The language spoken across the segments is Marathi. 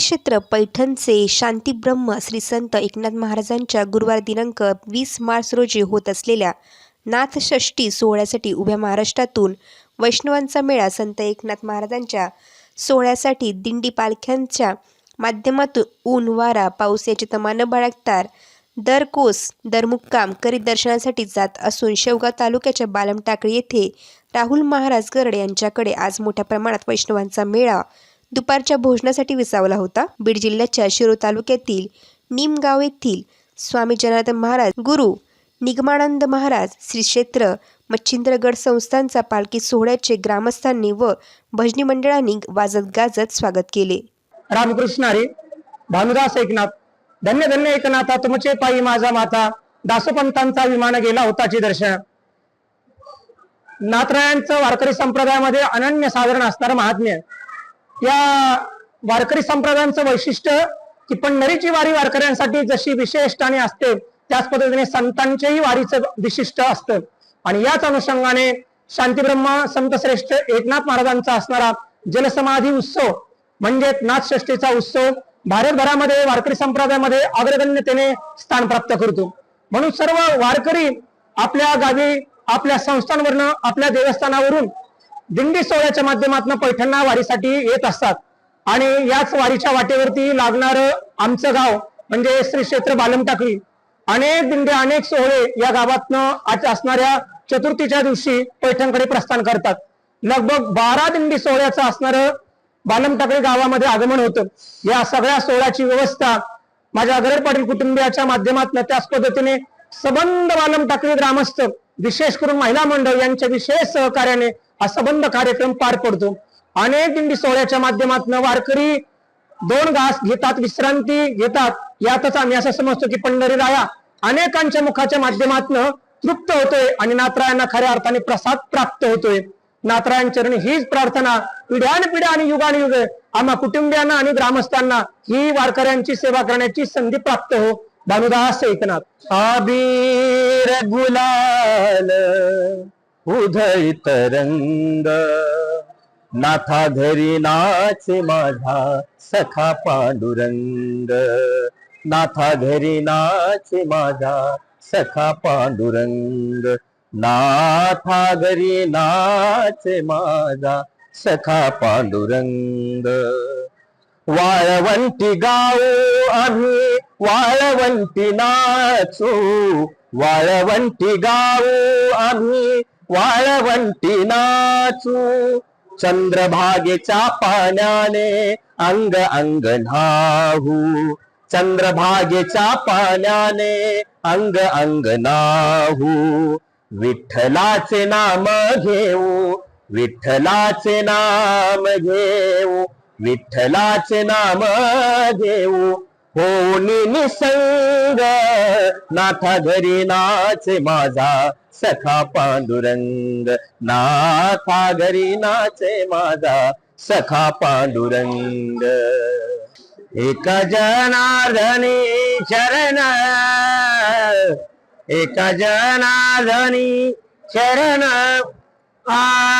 क्षेत्र पैठणचे शांतीब्रह्म श्री संत एकनाथ महाराजांच्या गुरुवार दिनांक वीस मार्च रोजी होत असलेल्या नाथषष्ठी सोहळ्यासाठी उभ्या महाराष्ट्रातून वैष्णवांचा मेळा संत एकनाथ महाराजांच्या सोहळ्यासाठी दिंडी पालख्यांच्या माध्यमातून ऊन वारा पाऊस याचे तमानं बाळगतार दर कोस दर मुक्काम करीत दर्शनासाठी जात असून शेवगाव तालुक्याच्या बालमटाकळी येथे राहुल महाराज गरड यांच्याकडे आज मोठ्या प्रमाणात वैष्णवांचा मेळा दुपारच्या भोजनासाठी विसावला होता. बीड जिल्ह्याच्या शिरो तालुक्यातील निमगाव येथील स्वामी जनार्दन महाराज गुरु निगमानंद महाराज श्री क्षेत्र मच्छिंद्रगड संस्थांचा पालखी सोहळ्याचे ग्रामस्थांनी व भजनी मंडळांनी वाजत गाजत स्वागत केले. रामकृष्ण हरी. भानुदास एकनाथ. धन्य धन्य एकनाथा तुमचे पायी माझा माता दासोपंतांचा विमान गेला होता दर्शन. नाथरायांचं वारकरी संप्रदायामध्ये अनन्य साधारण असणारं महात्म्य. या वारकरी संप्रदायांचं वैशिष्ट्य की पंढरीची वारी वारकऱ्यांसाठी जशी विशेष आणि असते त्याच पद्धतीने संतांच्याही वारीचं विशिष्ट असतं. आणि याच अनुषंगाने शांतीब्रह्म संतश्रेष्ठ एकनाथ महाराजांचा असणारा जलसमाधी उत्सव म्हणजेच नाथषष्ठीचा उत्सव भारतभरामध्ये वारकरी संप्रदायामध्ये अग्रगण्यतेने स्थान प्राप्त करतो. म्हणून सर्व वारकरी आपल्या गावी आपल्या संस्थांवरनं आपल्या देवस्थानावरून दिंडी सोहळ्याच्या माध्यमातून पैठणना वारीसाठी येत असतात. आणि याच वारीच्या वाटेवरती लागणारं आमचं गाव म्हणजे श्री क्षेत्र बालमटाकळी अनेक दिंडे अनेक सोहळे या गावातनं आज असणाऱ्या चतुर्थीच्या दिवशी पैठणकडे प्रस्थान करतात. लगभग बारा दिंडी सोहळ्याचं असणारं बालमटाकळी गावामध्ये आगमन होतं. या सगळ्या सोहळ्याची व्यवस्था माझ्या गरड पाटील कुटुंबियाच्या माध्यमातून त्याच पद्धतीने सबंध बालमटाकळी ग्रामस्थ विशेष करून महिला मंडळ यांच्या विशेष सहकार्याने हा सबंध कार्यक्रम पार पडतो. अनेक दिंडी सोहळ्याच्या माध्यमातून वारकरी दोन घास घेतात विश्रांती घेतात. यातच आम्ही असं समजतो की पंढरी राया अनेकांच्या मुखाच्या माध्यमातून तृप्त होतोय आणि नातरायांना खऱ्या अर्थाने प्रसाद प्राप्त होतोय. नाथरायांचरणी हीच प्रार्थना पिढ्यान पिढ्या आणि युगानुयुग आम्हा कुटुंबियांना आणि ग्रामस्थांना ही वारकऱ्यांची सेवा करण्याची संधी प्राप्त हो. भानुदास एकनाथ. आबीर गुलाल. उधळीत तरंग नाथा घरी नाचे माझा सखा पांडुरंग. नाथा घरी नाचे माझा सखा पांडुरंग. नाथा घरी नाचे माझा सखा पांडुरंग. वाळवंटी गाऊ आम्ही वाळवंटी नाचू. वाळवंटी गाऊ आम्ही वाळवंटी नाचू चंद्रभागेच्या पाण्याने अंग अंग नाहू चंद्रभागेच्या पाण्याने अंग अंग नाहू विठ्ठलाचे नाम घेऊ विठ्ठलाचे नाम घेऊ विठ्ठलाचे नाम घेऊ. होनी निसंग नाथा घरी नाचे माझा सखा पांडुरंग नाथा घरी नाचे माझा सखा पांडुरंग. एक जनार्दनी शरण एक जनार्दनी शरण आ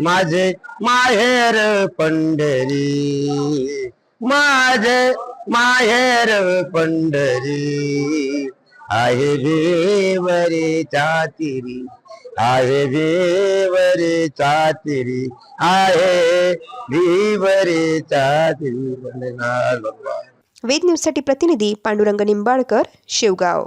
माझे माहेर पंढरी. माझे माहेर पंढरी. आहे देवरे चातिरी. आहे देवरे चातिरी. आहे देवरे चातिरी. वंदना भगवान वेद न्यूजसाठी प्रतिनिधी पांडुरंग निंबाळकर शेवगाव.